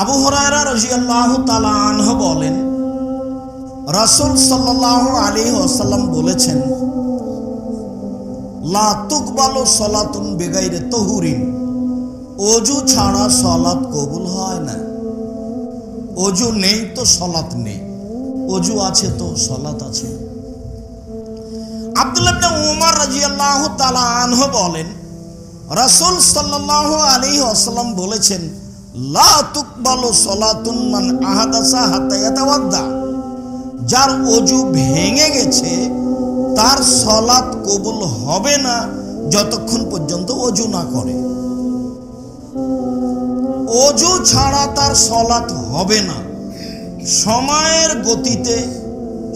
আবু হরায়রা রাজিয়াল্লাহু তাআলা আনহু বলেন, রাসূল সাল্লাল্লাহু আলাইহি ওয়াসাল্লাম বলেছেন, লা তুকবালু সালাতুন বিগাইরে তহুরিন, অজু ছাড়া সালাত কবুল হয় না। অজু নেই তো সালাত নেই, অজু আছে তো সালাত আছে। আব্দুল্লাহ ইবনে উমর রাদিয়াল্লাহু তাআলা আনহু বলেন, রাসূল সাল্লাল্লাহু আলাইহি ওয়াসাল্লাম বলেছেন যার অজু ভেঙে গেছে, তার সলাৎ কবুল হবে না যতক্ষণ পর্যন্ত অজু না করে। অজু ছাড়া তার সলাৎ হবে না। সময়ের গতিতে,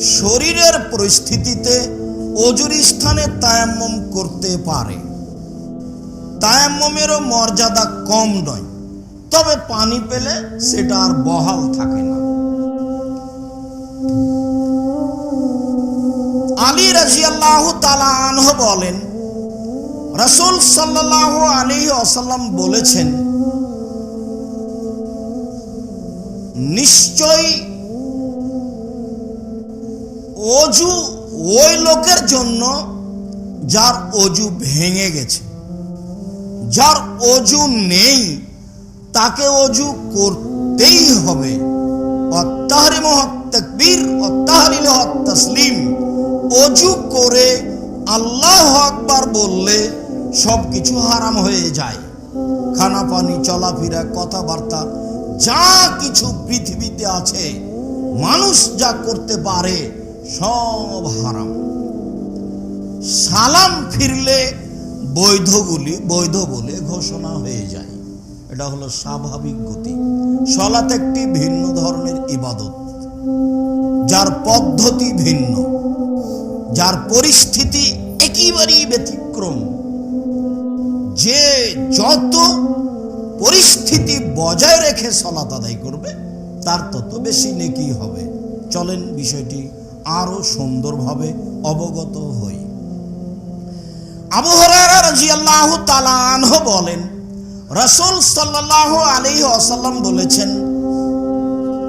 শরীরের পরিস্থিতিতে অজুর স্থানে তায়াম্মম করতে পারে। তায়াম্মমেরও মর্যাদা কম নয়। তবে পানি পেলে সেটা আর বহাল থাকে না। আলী রাজিয়াল্লাহু তাআলা আনহু বলেন, রসুল সাল্লাল্লাহু আলী ওয়াসাল্লাম বলেছেন নিশ্চয় অজু ওই লোকের জন্য যার অজু ভেঙে গেছে, যার অজু নেই তাকে অজু করতেই হবে। অত্যাহারিম তকবীর অত্যাহারিল তসলিম। অজু করে আল্লাহ আকবার বললে সব কিছু হারাম হয়ে যায়। খানা পানি, চলাফেরা, কথাবার্তা, যা কিছু পৃথিবীতে আছে, মানুষ যা করতে পারে সব হারাম। সালাম ফিরলে বৈধগুলি, বৈধ বলে ঘোষণা হয়ে যায়। এটা হলো স্বাভাবিক গতি। সলাত একটি ভিন্ন ধরনের ইবাদত। যার পদ্ধতি ভিন্ন। যার পরিস্থিতি একেবারেই ব্যতিক্রম। যে যত পরিস্থিতি বজায় রেখে সলাত আদায় করবে, তার তত বেশি নেকি হবে। চলেন বিষয়টি আরও সুন্দরভাবে অবগত হই। আবু হুরায়রা রাদিয়াল্লাহু তাআলা আনহু বলেন রাসূল সাল্লাল্লাহু আলাইহি ওয়াসাল্লাম বলেছেন,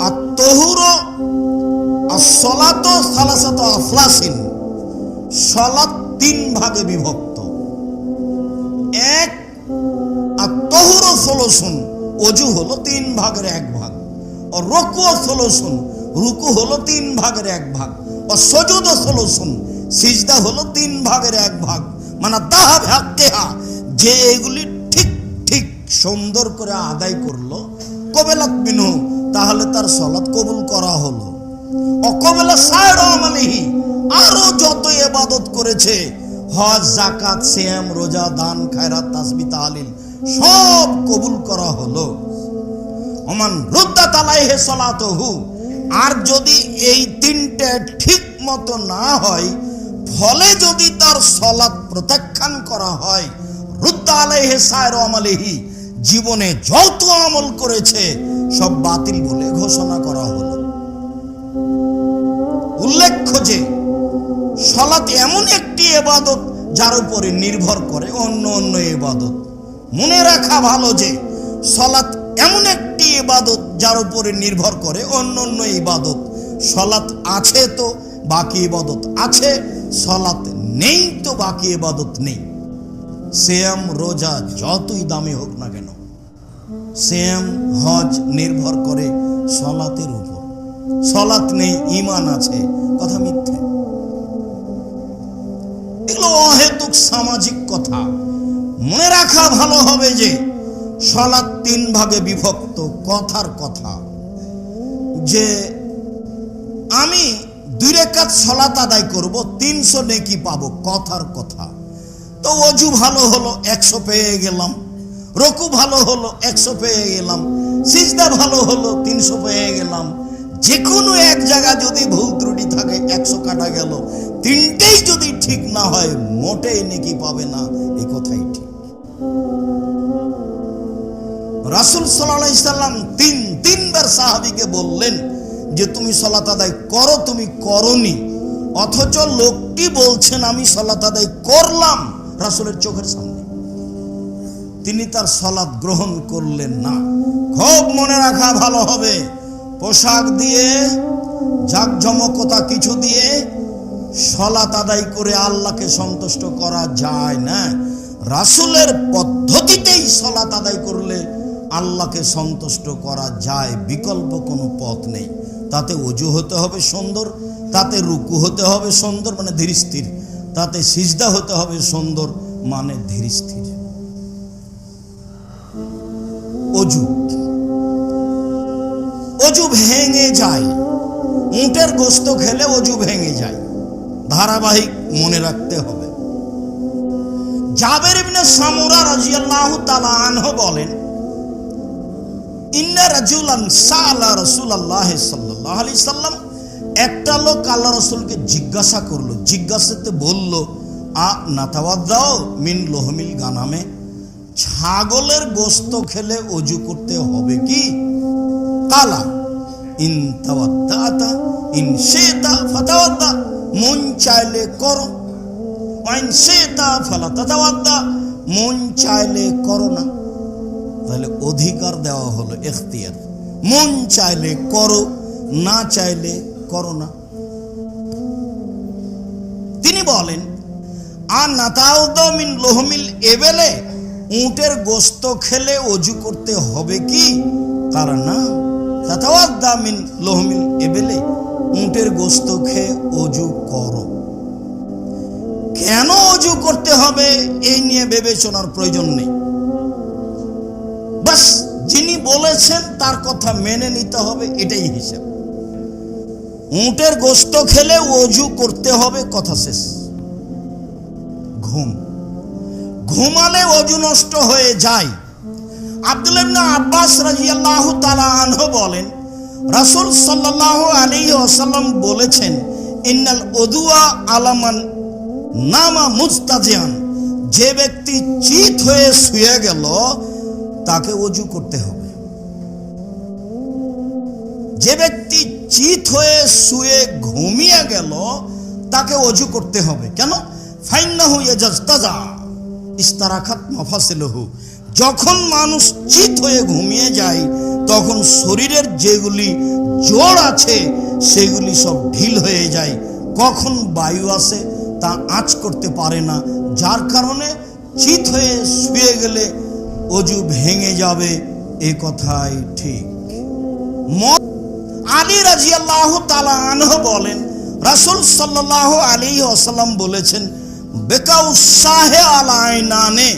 আত-তাহুর আস-সালাতু সালাসাতু আফলাসিন, সালাত তিন ভাগে বিভক্ত। এক, আত-তাহুর সলসুন অজু হলো তিন ভাগের এক ভাগ। ও রুকু সলসুন রুকু হলো তিন ভাগের এক ভাগ। ও সজুদ সলসুন সিজদা হলো তিন ভাগের এক ভাগ। মানে তাহা ভাগ্যেহা যে এগুলি ঠিক ঠিক সুন্দর করে আদায় করল। কবেলাত বিনু তাহলে তার সলাৎ কবুল করা হলো। অকবেলা সায়র আমালিহি, আরও যত এবাদত করেছে, হজ জাকাত সিয়াম, রোজা, দান, খায়রাত, তাসবি, তাহলিল, সব কবুল করা হলো। ওমান রুদ্দা তালাইহে সলাতহু, আর যদি এই তিনটে ঠিক মতো না হয়, ফলে যদি তার সলাৎ প্রত্যাখ্যান করা হয় রুদ্দা আলাইহে সায়র আমালিহি জীবনে যত আমল করেছে, সব বাতিল বলে ঘোষণা করা হলো। উল্লেখ্য যে সলাৎ এমন একটি এবাদত যার উপরে নির্ভর করে অন্য অন্য এবাদত। মনে রাখা ভালো যে, সলাত এমন একটি ইবাদত যার উপরে নির্ভর করে অন্য অন্য ইবাদত সলাৎ আছে তো, বাকি ইবাদত আছে সলাৎ নেই তো, বাকি ইবাদত নেই। সেম রোজা, যতই দামি হোক না কেন সেম হজ নির্ভর করে সলাতের উপর। সলাত নেই ইমান আছে, কথা মিথ্যে। এগুলো অহেতুক সামাজিক কথা। মনে রাখা ভালো হবে যে সলাৎ তিন ভাগে বিভক্ত কথার কথা। যে আমি দুই রেখাত সলাত আদায় করব, তিনশো নেকি পাবো কথার কথা। তো অজু ভালো হলো, একশো পেয়ে গেলাম। রকু ভালো হলো, একশো পেয়ে গেলাম। সিজদা ভালো হলো, তিনশো পেয়ে গেলাম। যে কোনো এক জায়গা যদি ভুল ত্রুটি থাকে, একশো কাটা গেল। তিনটেই যদি ঠিক না হয়, মোটেই নেকি পাবে না। এই কথাই ঠিক। রাসুল সাল্লাহ সাল্লাম তিন, তিনবার সাহাবিকে বললেন যে, তুমি সলাত আদায় করো, তুমি করনি। অথচ লোকটি বলছেন, আমি সলাত আদায় করলাম। রাসুলের চোখের সামনে। তিনি তার সলাৎ গ্রহণ করলেন না। খুব মনে রাখা ভালো হবে। পোশাক দিয়ে, জাকজমকতা কিছু দিয়ে সলাত আদায় করে আল্লাহকে সন্তুষ্ট করা যায় না। রাসুলের পদ্ধতিতেই সলাত আদায় করলে আল্লাহকে সন্তুষ্ট করা যায়। বিকল্প কোনো পথ নেই। তাতে অজু হতে হবে সুন্দর, তাতে রুকু হতে হবে সুন্দর মানে ধীরস্থির। তাতে সিজদা হতে হবে সুন্দর মানে ধীরস্থির। অজু অজু ভেঙে যায় উটের গোস্ত খেলে অজু ভেঙে যায় ধারাবাহিক মনে রাখতে হবে জাবের ইবনে সামুরা বলেন ইন্না রাজুলান সাআলা রাসূলুল্লাহ সাল্লাল্লাহু সাল্লাম একটা লোক আল্লাহ রাসূলকে জিজ্ঞাসা করল। জিজ্ঞাসাতে বলল, আ নাতাওয়াদ্দাও মিন লোহমিল গানামে ছাগলের গোস্ত খেলে অজু করতে হবে কি? কালা ইন তাওয়াদ্দাতা, ইন শেতা ফাতাওয়াদ্দা। মন চাইলে করো। ওয়াইন শেতা ফালা তাতাওয়াদ্দা। মন চাইলে করো না। তাহলে অধিকার দেওয়া হলো এখতিয়ার। মন চাইলে করো, না চাইলে করো না। তিনি বলেন আর মিন লোহমিল এবেলে উটের গোস্ত খেলে অজু করতে হবে কি? তার না? তাতাওয়াদ্দা মিন লোহমিল এবেলে উটের গোস্ত খেয়ে অজু করো। কেন অজু করতে হবে এই নিয়ে বিবেচনার প্রয়োজন নেই। বাস, যিনি বলেছেন তার কথা মেনে নিতে হবে, এটাই হিসাব। উটের গোস্ত খেলে অজু করতে হবে, কথা শেষ। ঘুম। ঘুমালে অজু নষ্ট হয়ে যায়। আব্দুল আব্বাস রাদিয়াল্লাহু তাআলা আনহু বলেন, রাসূল সাল্লাল্লাহু আলাইহি ওয়াসাল্লাম বলেছেন, ইন্নাল উদুয়া আলামান নামা মুস্তাজিয়ান। যে ব্যক্তি চিত হয়ে শুয়ে গেল, তাকে অজু করতে হবে। যে ব্যক্তি চিত হয়ে শুয়ে ঘুমিয়ে গেল, তাকে অজু করতে হবে। কেন? ফাইন্নাহু ইয়াজাস্তাজা ইস্তারাখাত মাফাসিলহু। যখন মানুষ চিত হয়ে ঘুমিয়ে যায়, তখন শরীরের যেগুলি জোর আছে, সেগুলি সব ঢিল হয়ে যায়। কখন বায়ু আসে, তা আঁচ করতে পারে না। যার কারণে চিত হয়ে শুয়ে গেলে অজু ভেঙে যাবে, এ কথাই ঠিক। আলী রাজিয়াল্লাহ তালা আনহ বলেন, রাসূল সাল্লাল্লাহু আলাইহি ওয়াসাল্লাম বলেছেন বেকাউ সাহে আলাইনানে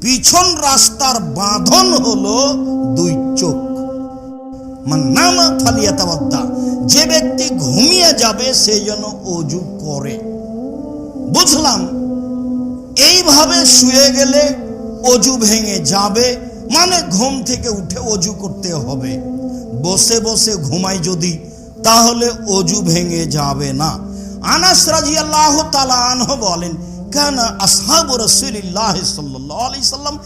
পিছন রাস্তার বাঁধন হলো দুই চোখ। মান নামা ফালিয়াতাওয়াদ্দা যে ব্যক্তি ঘুমিয়ে যাবে সেই জন্য অজু করে। বুঝলাম, এইভাবে শুয়ে গেলে অজু ভেঙে যাবে মানে ঘুম থেকে উঠে অজু করতে হবে। বসে বসে ঘুমাই যদি, তাহলে অজু ভেঙে যাবে না। আনাস রাজিয়াল্লাহ তাআলা আনহু বলেন কানা আসহাবু রাসূলিল্লাহ সাল্লাল্লাহু আলাইহি সাল্লাম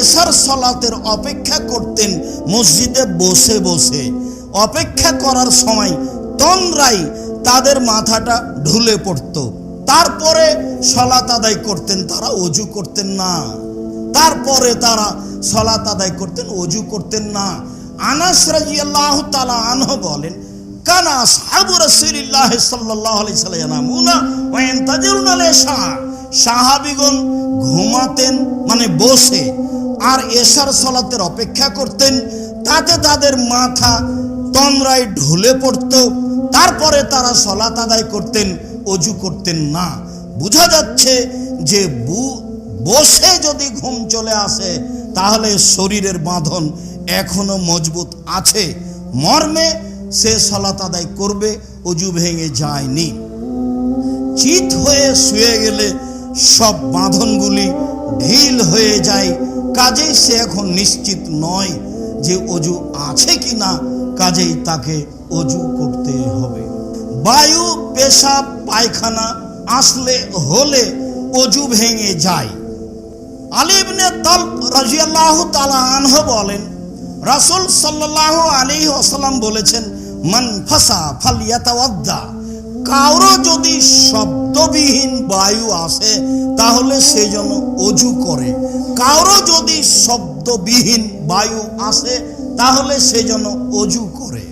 এশার সালাতের অপেক্ষা করতেন মসজিদে বসে বসে। অপেক্ষা করার সময় তন্দ্রাই তাদের মাথাটা ঢুলে পড়তো। তারপরে সলাত আদায় করতেন, তারা অজু করতেন না। তারপরে তারা সলাত আদায় করতেন, অজু করতেন না। আনাস রাদিয়াল্লাহু তাআলা আনহু বলেন, কানা আসহাবু রাসূলিল্লাহ সাল্লাল্লাহু আলাইহি সাল্লাম ইয়ানামুনা ওয়া ইয়ান্তাজিরুনা লিশা সাহাবীগণ ঘুমাতেন মানে বসে, আর এশার সলাতের অপেক্ষা করতেন। তাতে তাদের মাথা তন্দ্রায় ঢুলে পড়তো। তারপরে তারা সলাত আদায় করতেন, অজু করতেন না। বোঝা যাচ্ছে যে বসে যদি ঘুম চলে আসে, তাহলে শরীরের বাঁধন এখনও মজবুত আছে। মর্মে সে সলাত আদায় করবে, অজু ভেঙে যায়নি। চিত হয়ে শুয়ে গেলে সব বাঁধনগুলি ঢিল হয়ে যায়। কাজেই সে এখন নিশ্চিত নয় যে অজু আছে কি না কাজেই তাকে অজু করতে হবে। বায়ু, পেশাব, পায়খানা আসলে হলে অজু ভেঙে যায়। আলিবনে তল রাজিয়াল্লাহ তালা আনহ বলেন রাসূল সাল্লাহ আলী আসালাম বলেছেন, মান ফাসা ফালিয়াতাওয়াদ্দা। কারও যদি শব্দবিহীন বায়ু আসে, তাহলে সে যেন অজু করে। কারও যদি শব্দবিহীন বায়ু আসে, তাহলে সে যেন অজু করে।